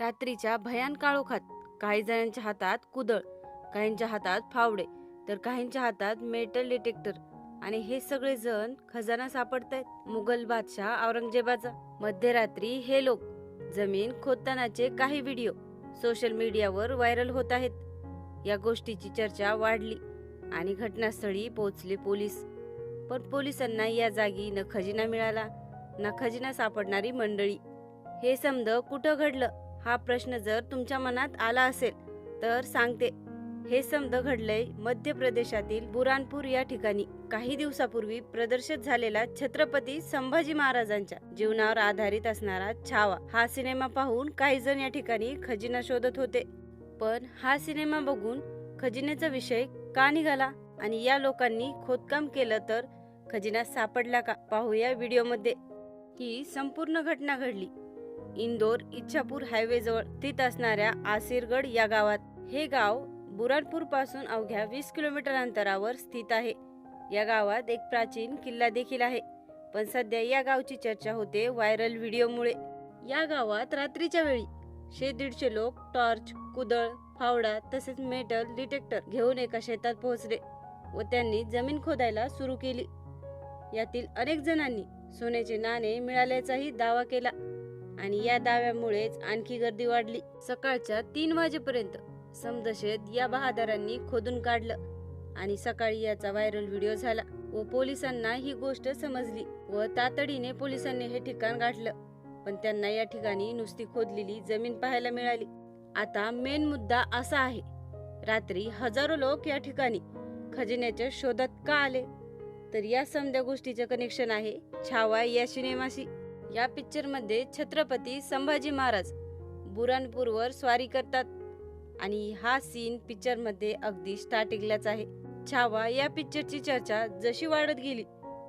रात्रीच्या भयान काळोखात काही जणांच्या हातात कुदळ काहींच्या हातात फावडे तर काहींच्या हातात मेटल डिटेक्टर. आणि हे सगळे जण खजाना सापडतायत. मुघल बादशाह औरंगजेबाचा. मध्यरात्री हे लोक जमीन खोदतानाचे काही व्हिडिओ सोशल मीडियावर व्हायरल होत आहेत. या गोष्टीची चर्चा वाढली आणि घटनास्थळी पोहोचले पोलीस. पण पोलिसांना या जागी न खजिना मिळाला ना खजिना सापडणारी मंडळी. हे समज कुठं घडलं? हा प्रश्न जर तुमच्या मनात आला असेल तर सांगते. हे समद घडलंय मध्य प्रदेशातील बुरानपूर या ठिकाणी. काही दिवसापूर्वी प्रदर्शित झालेला छत्रपती संभाजी महाराजांच्या जीवनावर आधारित असणारा छावा. हा सिनेमा पाहून काही जण या ठिकाणी खजिना शोधत होते. पण हा सिनेमा बघून खजिन्याचा विषय का निघाला आणि या लोकांनी खोदकाम केलं तर खजिना सापडला का? पाहूया व्हिडिओमध्ये. ही संपूर्ण घटना घडली. इंदोर इच्छापूर हायवे जवळ स्थित असणाऱ्या आसिरगड या गावात. हे गाव बुरानपूरपासून अवघ्या वीस किलोमीटर अंतरावर स्थित आहे. या गावात एक प्राचीन किल्ला देखील आहे. पण सध्या या गावची चर्चा होते व्हायरल व्हिडिओमुळे. या गावात रात्रीच्या वेळी शे दीडशे लोक टॉर्च कुदळ फावडा तसेच मेटल डिटेक्टर घेऊन एका शेतात पोहोचले व त्यांनी जमीन खोदायला सुरू केली. यातील अनेक जणांनी सोन्याचे नाणे मिळाल्याचाही दावा केला. आणि या दाव्यामुळेच आणखी गर्दी वाढली. सकाळच्या तीन वाजेपर्यंत समदशेत या बहादरांनी खोदून काढलं आणि सकाळी याचा व्हायरल व्हिडिओ झाला व पोलिसांना ही गोष्ट समजली व तातडीने पोलिसांनी हे ठिकाण गाठलं. पण त्यांना या ठिकाणी नुसती खोदलेली जमीन पाहायला मिळाली. आता मेन मुद्दा असा आहे रात्री हजारो लोक या ठिकाणी खजिन्याच्या शोधात का आले? तर या समद्या गोष्टीचे कनेक्शन आहे छावा या सिनेमाशी. या पिक्चरमध्ये छत्रपती संभाजी महाराज बुरानपूरवर स्वारी करतात. आणि हा सीन पिक्चरमध्ये अगदी स्टार्टिंगलाच आहे. छावा या पिक्चरची चर्चा जशी वाढत गेली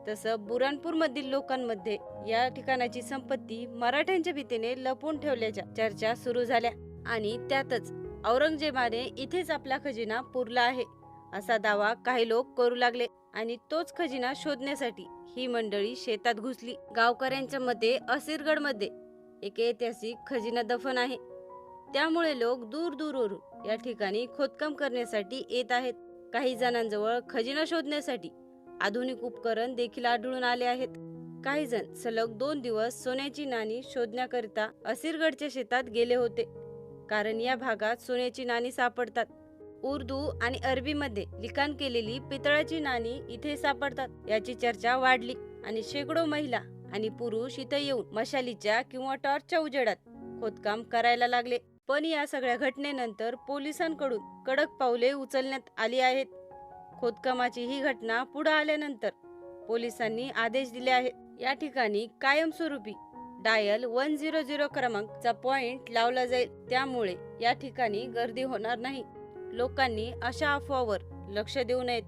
तसं बुरानपूरमधील लोकांमध्ये या ठिकाणाची संपत्ती मराठ्यांच्या भीतीने लपवून ठेवल्याच्या चर्चा सुरू झाल्या. आणि त्यातच औरंगजेबाने इथेच आपला खजिना पुरला आहे. असा दावा काही लोक करू लागले आणि तोच खजिना शोधण्यासाठी ही मंडळी शेतात घुसली. गावकऱ्यांच्या मते असिरगडमध्ये एक ऐतिहासिक खजिना दफन आहे. त्यामुळे लोक दूर दूरवरून या ठिकाणी खोदकाम करण्यासाठी येत आहेत. काही जणांजवळ खजिना शोधण्यासाठी आधुनिक उपकरण देखील आढळून आले आहेत. काही जण सलग दोन दिवस सोन्याची नाणी शोधण्याकरिता असिरगडच्या शेतात गेले होते. कारण या भागात सोन्याची नाणी सापडतात. उर्दू आणि अरबीमध्ये लिखाण केलेली पितळाची नाणी इथे सापडतात. याची चर्चा वाढली आणि शेकडो महिला आणि पुरुष इथे येऊन मशालीच्या किंवा टॉर्चच्या उजेडात खोदकाम करायला लागले. पण या सगळ्या घटनेनंतर पोलिसांकडून कडक पावले उचलण्यात आली आहेत. खोदकामाची ही घटना पुढे आल्यानंतर पोलिसांनी आदेश दिले आहेत. या ठिकाणी कायमस्वरूपी डायल वन झिरो झिरो क्रमांकचा पॉइंट लावला जाईल. त्यामुळे या ठिकाणी गर्दी होणार नाही. लोकांनी अशा अफवावर लक्ष देऊ नयेत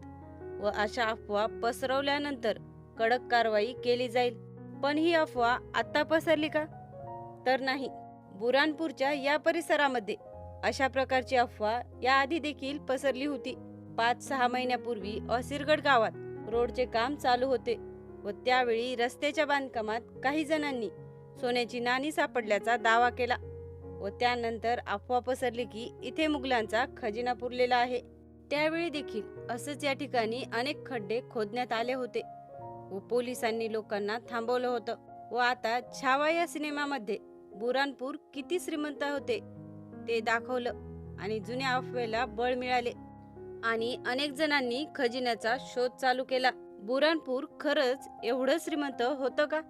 व अशा अफवा पसरवल्यानंतर कडक कारवाई केली जाईल. पण ही अफवा आता पसरली का? तर नाही. बुरानपूरच्या या परिसरामध्ये अशा प्रकारची अफवा याआधी देखील पसरली होती. पाच सहा महिन्यापूर्वी असिरगड गावात रोडचे काम चालू होते व त्यावेळी रस्त्याच्या बांधकामात काही जणांनी सोन्याची नाणी सापडल्याचा दावा केला. व त्यानंतर अफवा पसरली की इथे मुघलांचा खजिना पुरलेला आहे. त्यावेळी देखील असंच या ठिकाणी अनेक खड्डे खोदण्यात आले होते व पोलिसांनी लोकांना थांबवलं होतं. व आता छावा या सिनेमामध्ये बुरानपूर किती श्रीमंत होते ते दाखवलं आणि जुन्या अफवेला बळ मिळाले आणि अनेक जणांनी खजिन्याचा शोध चालू केला. बुरानपूर खरंच एवढं श्रीमंत होतं का?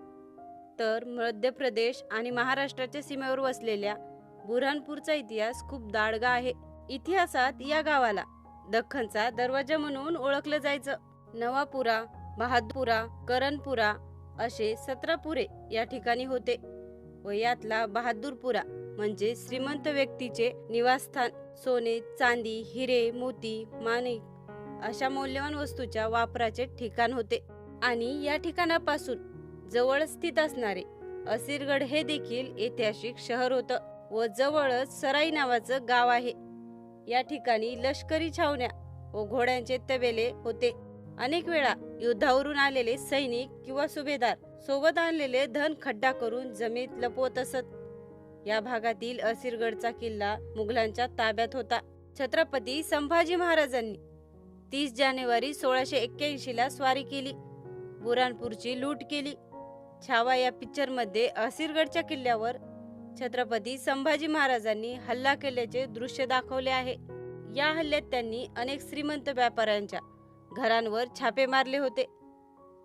तर मध्य प्रदेश आणि महाराष्ट्राच्या सीमेवर वसलेल्या बुऱ्हाणपूरचा इतिहास खूप दाडगा आहे. इतिहासात या गावाला दख्खनचा दरवाजा म्हणून ओळखलं जायचं. नवापुरा बहादपुरा करणपुरा असे सतरा पुरे या ठिकाणी होते व यातला बहादूरपुरा म्हणजे श्रीमंत व्यक्तीचे निवासस्थान. सोने चांदी हिरे मोती माणिक अशा मौल्यवान वस्तूच्या वापराचे ठिकाण होते. आणि या ठिकाणापासून जवळ स्थित असणारे असिरगड हे देखील ऐतिहासिक शहर होतं. व जवळच सराई नावाचं गाव आहे. या ठिकाणी लष्करी छावण्या व घोड्यांचे तबेले होते. अनेक वेळा युद्धावरून आलेले सैनिक किंवा सुभेदार सोबत आणलेले धन खड्डा करून जमीत लपवत असत. या भागातील असिरगडचा किल्ला मुघलांच्या ताब्यात होता. छत्रपती संभाजी महाराजांनी तीस जानेवारी सोळाशे एक्क्याऐंशी ला स्वारी केली. बुरानपूरची लूट केली. छावा या पिक्चरमध्ये असिरगडच्या किल्ल्यावर छत्रपती संभाजी महाराजांनी हल्ला केल्याचे दृश्य दाखवले आहे. या हल्ल्यात त्यांनी अनेक श्रीमंत व्यापाऱ्यांच्या घरांवर छापे मारले होते.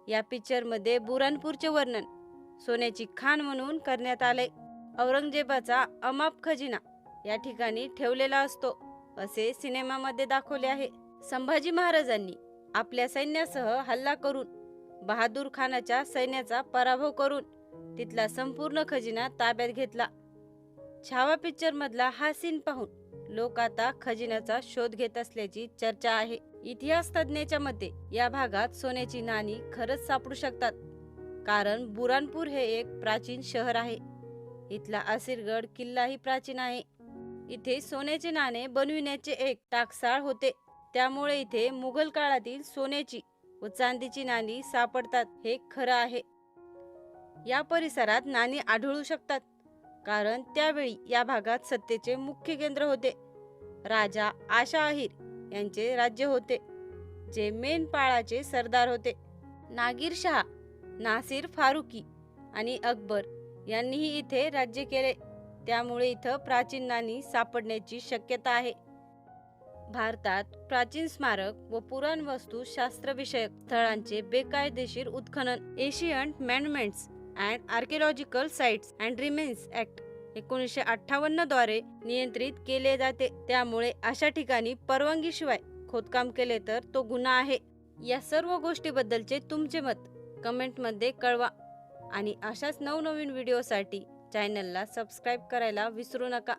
या पिक्चरमध्ये बुरानपूरचे वर्णन सोन्याची खाण म्हणून करण्यात आले. औरंगजेबाचा अमाप खजिना या ठिकाणी ठेवलेला असतो असे सिनेमामध्ये दाखवले आहे. संभाजी महाराजांनी आपल्या सैन्यासह हल्ला करून बहादूर खानाच्या सैन्याचा पराभव करून तिथला संपूर्ण खजिना ताब्यात घेतला. छावा पिक्चर मधला हा सीन पाहून लोक आता खजिन्याचा शोध घेत असल्याची चर्चा आहे. इतिहास तज्ज्ञाच्या मते या भागात सोन्याची नाणी खरंच सापडू शकतात. कारण बुरानपूर हे एक प्राचीन शहर आहे. इथला असिरगड किल्लाही प्राचीन आहे. इथे सोन्याचे नाणे बनविण्याचे एक टाकसाळ होते. त्यामुळे इथे मुघल काळातील सोन्याची व चांदीची नाणी सापडतात हे खरं आहे. या परिसरात नाणी आढळू शकतात. कारण त्यावेळी या भागात सत्तेचे मुख्य केंद्र होते. राजा आशा अहिर यांचे राज्य होते जे मेनपाळाचे सरदार होते. नागिर नासिर फारुकी आणि अकबर यांनीही इथे राज्य केले. त्यामुळे इथं प्राचीन नाणी सापडण्याची शक्यता आहे. भारतात प्राचीन स्मारक व पुराणवस्तू शास्त्रविषयक स्थळांचे बेकायदेशीर उत्खनन ancient monuments and archaeological sites and remains act एकोणीसशे अठ्ठावन्नद्वारे नियंत्रित केले जाते. त्यामुळे अशा ठिकाणी परवानगीशिवाय खोदकाम केले तर तो गुन्हा आहे. या सर्व गोष्टीबद्दलचे तुमचे मत कमेंटमध्ये कळवा आणि अशाच नवनवीन व्हिडिओसाठी चॅनलला सबस्क्राईब करायला विसरू नका.